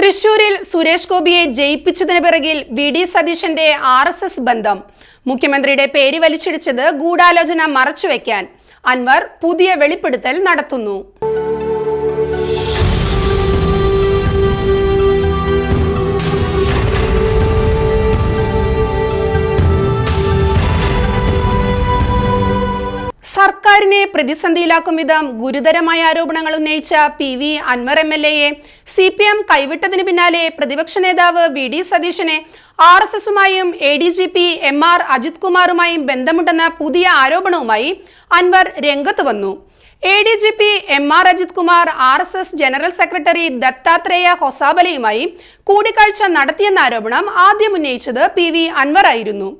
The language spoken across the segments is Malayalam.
തൃശൂരിൽ സുരേഷ് ഗോപിയെ ജയിപ്പിച്ചതിന് പിറകിൽ വി ഡി സതീശന്റെ ആർ എസ് എസ് ബന്ധം. മുഖ്യമന്ത്രിയുടെ പേര് വലിച്ചിടിച്ചത് ഗൂഢാലോചന മറച്ചുവെക്കാൻ. അൻവർ പുതിയ വെളിപ്പെടുത്തൽ നടത്തുന്നു. സർക്കാരിനെ പ്രതിസന്ധിയിലാക്കും വിധം ഗുരുതരമായ ആരോപണങ്ങൾ ഉന്നയിച്ച P V Anvar M L എയെ C P M കൈവിട്ടതിന് പിന്നാലെ പ്രതിപക്ഷ നേതാവ് വി ഡി സതീശനെ R S എസുമായും A D G P M R Ajith കുമാറുമായും ബന്ധമുണ്ടെന്ന പുതിയ ആരോപണവുമായി അൻവർ രംഗത്ത് വന്നു. A D G P M R Ajith Kumar R S S general secretary Dattatreya ഹൊസാബലയുമായി കൂടിക്കാഴ്ച നടത്തിയെന്ന ആരോപണം ആദ്യം ഉന്നയിച്ചത് പി വി അൻവർ ആയിരുന്നു.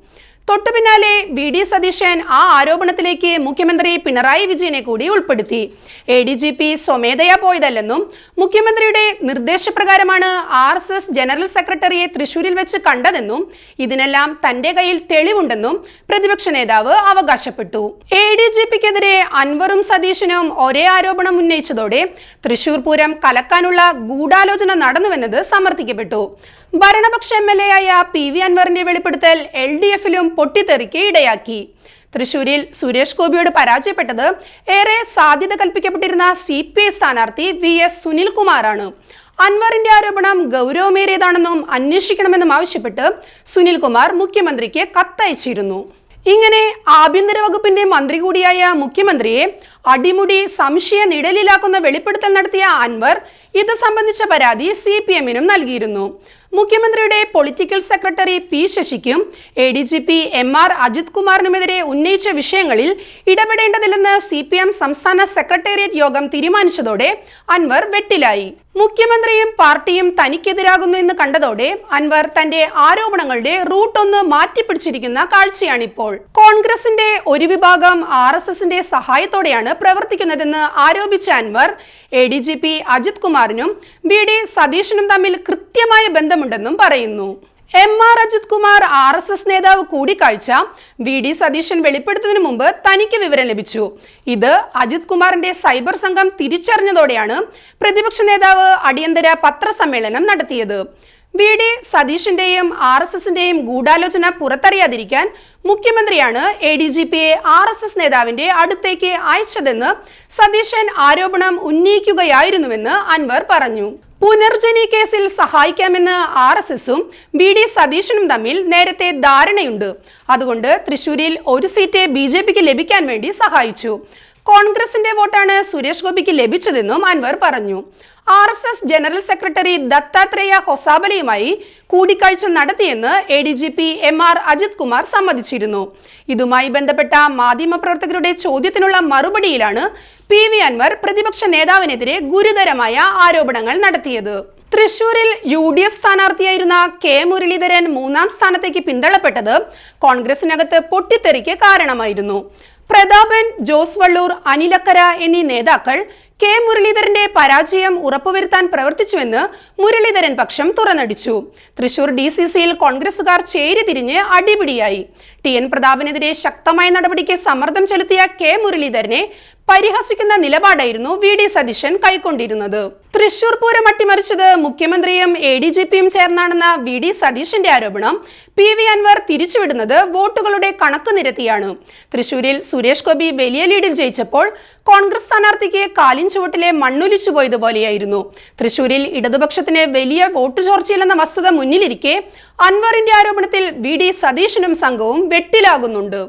തൊട്ടു പിന്നാലെ വി ഡി സതീശൻ ആ ആരോപണത്തിലേക്ക് മുഖ്യമന്ത്രി പിണറായി വിജയനെ കൂടി ഉൾപ്പെടുത്തി. എ ഡി ജി പി സ്വമേധയാ പോയതല്ലെന്നും മുഖ്യമന്ത്രിയുടെ നിർദ്ദേശപ്രകാരമാണ് ആർ എസ് എസ് ജനറൽ സെക്രട്ടറിയെ തൃശൂരിൽ വെച്ച് കണ്ടതെന്നും ഇതിനെല്ലാം തന്റെ കയ്യിൽ തെളിവുണ്ടെന്നും പ്രതിപക്ഷ നേതാവ് അവകാശപ്പെട്ടു. എ ഡി ജി പിക്കെതിരെ അൻവറും സതീശനും ഒരേ ആരോപണം ഉന്നയിച്ചതോടെ തൃശൂർ പൂരം കലക്കാനുള്ള ഗൂഢാലോചന നടന്നുവെന്നത് സമർത്ഥിക്കപ്പെട്ടു. ഭരണപക്ഷ എം എൽ എ ആയ പി വി അൻവറിന്റെ വെളിപ്പെടുത്തൽ എൽ ഡി എഫിലും പൊട്ടിത്തെറിക്ക് ഇടയാക്കി. തൃശൂരിൽ സുരേഷ് ഗോപിയോട് പരാജയപ്പെട്ടത് ഏറെ സാധ്യത കൽപ്പിക്കപ്പെട്ടിരുന്ന സി പി ഐ സ്ഥാനാർത്ഥി വി എസ് സുനിൽകുമാറാണ്. അൻവറിന്റെ ആരോപണം ഗൗരവമേറിയതാണെന്നും അന്വേഷിക്കണമെന്നും ആവശ്യപ്പെട്ട് സുനിൽകുമാർ മുഖ്യമന്ത്രിക്ക് കത്തയച്ചിരുന്നു. ഇങ്ങനെ ആഭ്യന്തര വകുപ്പിന്റെ മന്ത്രി കൂടിയായ മുഖ്യമന്ത്രിയെ അടിമുടി സംശയ നിഴലിലാക്കുന്ന വെളിപ്പെടുത്തൽ നടത്തിയ അൻവർ ഇത് സംബന്ധിച്ച പരാതി സി പി എമ്മിനും നൽകിയിരുന്നു. മുഖ്യമന്ത്രിയുടെ political secretary P ശശിക്കും A D G P M R Ajith കുമാറിനുമെതിരെ ഉന്നയിച്ച വിഷയങ്ങളിൽ ഇടപെടേണ്ടതില്ലെന്ന് സി പി എം സംസ്ഥാന സെക്രട്ടേറിയറ്റ് യോഗം തീരുമാനിച്ചതോടെ അൻവർ വെട്ടിലായി. മുഖ്യമന്ത്രിയും പാർട്ടിയും തനിക്കെതിരാകുന്നു എന്ന് കണ്ടതോടെ അൻവർ തന്റെ ആരോപണങ്ങളുടെ റൂട്ട് ഒന്ന് മാറ്റിപ്പിടിച്ചിരിക്കുന്ന കാഴ്ചയാണിപ്പോൾ. കോൺഗ്രസിന്റെ ഒരു വിഭാഗം ആർ എസ് എസിന്റെ സഹായത്തോടെയാണ് പ്രവർത്തിക്കുന്നതെന്ന് ആരോപിച്ച Anvar A D G P Ajith കുമാറിനും B D സതീഷിനും തമ്മിൽ കൃത്യമായ ബന്ധമുണ്ടെന്നും പറയുന്നു. M R Ajith Kumar R S S നേതാവ് കൂടിക്കാഴ്ച വി ഡി സതീശൻ വെളിപ്പെടുത്തുന്നതിന് മുമ്പ് തനിക്ക് വിവരം ലഭിച്ചു. ഇത് അജിത് കുമാറിന്റെ സൈബർ സംഘം തിരിച്ചറിഞ്ഞതോടെയാണ് പ്രതിപക്ഷ നേതാവ് അടിയന്തര പത്രസമ്മേളനം നടത്തിയത്. വി ഡി സതീഷിന്റെയും ആർ എസ് എസിന്റെയും ഗൂഢാലോചന പുറത്തറിയാതിരിക്കാൻ മുഖ്യമന്ത്രിയാണ് എ ഡി ജി പിയെ ആർ എസ് എസ് നേതാവിന്റെ അടുത്തേക്ക് അയച്ചതെന്ന് സതീശൻ ആരോപണം ഉന്നയിക്കുകയായിരുന്നുവെന്ന് അൻവർ പറഞ്ഞു. പുനർജനി കേസിൽ സഹായിക്കാമെന്ന് ആർ എസ് എസും ബി ഡി സതീശനും തമ്മിൽ നേരത്തെ ധാരണയുണ്ട്. അതുകൊണ്ട് തൃശൂരിൽ ഒരു സീറ്റ് ബി ജെ പിക്ക് ലഭിക്കാൻ വേണ്ടി സഹായിച്ചു. കോൺഗ്രസിന്റെ വോട്ടാണ് സുരേഷ് ഗോപിക്ക് ലഭിച്ചതെന്നും അൻവർ പറഞ്ഞു. R S S general secretary Dattatreya ഹൊസാബലയുമായി കൂടിക്കാഴ്ച നടത്തിയെന്ന് A D G P M R Ajith Kumar സമ്മതിച്ചിരുന്നു. ഇതുമായി ബന്ധപ്പെട്ട മാധ്യമപ്രവർത്തകരുടെ ചോദ്യത്തിനുള്ള മറുപടിയിലാണ് പി വി അൻവർ പ്രതിപക്ഷ നേതാവിനെതിരെ ഗുരുതരമായ ആരോപണങ്ങൾ നടത്തിയത്. തൃശൂരിൽ യു ഡി എഫ് സ്ഥാനാർത്ഥിയായിരുന്ന കെ മുരളീധരൻ മൂന്നാം സ്ഥാനത്തേക്ക് പിന്തള്ളപ്പെട്ടത് കോൺഗ്രസിനകത്ത് പൊട്ടിത്തെറിക്ക് കാരണമായിരുന്നു. പ്രതാപൻ ജോസ് വള്ളൂർ അനിലക്കര എന്നീ നേതാക്കൾ കെ മുരളീധരന്റെ പരാജയം ഉറപ്പുവരുത്താൻ പ്രവർത്തിച്ചുവെന്ന് മുരളീധരൻ പക്ഷം തുറന്നടിച്ചു. തൃശൂർ ഡി സി സിയിൽ കോൺഗ്രസുകാർ ചേരി തിരിഞ്ഞ് അടിപിടിയായി. ടി എൻ പ്രതാപനെതിരെ ശക്തമായ നടപടിക്ക് സമ്മർദ്ദം ചെലുത്തിയ കെ മുരളീധരനെ പരിഹസിക്കുന്ന നിലപാടായിരുന്നു വി ഡി സതീശൻ കൈക്കൊണ്ടിരുന്നത്. തൃശൂർ പൂരം അട്ടിമറിച്ചത് മുഖ്യമന്ത്രിയും എ ഡി ജി പിയും ചേർന്നാണെന്ന വി ഡി സതീശന്റെ ആരോപണം പി വി അൻവർ തിരിച്ചുവിടുന്നത് വോട്ടുകളുടെ കണക്ക് നിരത്തിയാണ്. തൃശൂരിൽ സുരേഷ് ഗോപി വലിയ ലീഡിൽ ജയിച്ചപ്പോൾ കോൺഗ്രസ് സ്ഥാനാർത്ഥിക്ക് കാലിൻ ചുവട്ടിലെ മണ്ണൊലിച്ചു പോയതുപോലെയായിരുന്നു തൃശൂരിൽ ഇടതുപക്ഷത്തിന് വലിയ വോട്ട് ചോർച്ചയില്ലെന്ന വസ്തുത മുന്നിലിരിക്കെ അൻവറിന്റെ ആരോപണത്തിൽ വി ഡി സതീശനും സംഘവും വെട്ടിലാകുന്നുണ്ട്.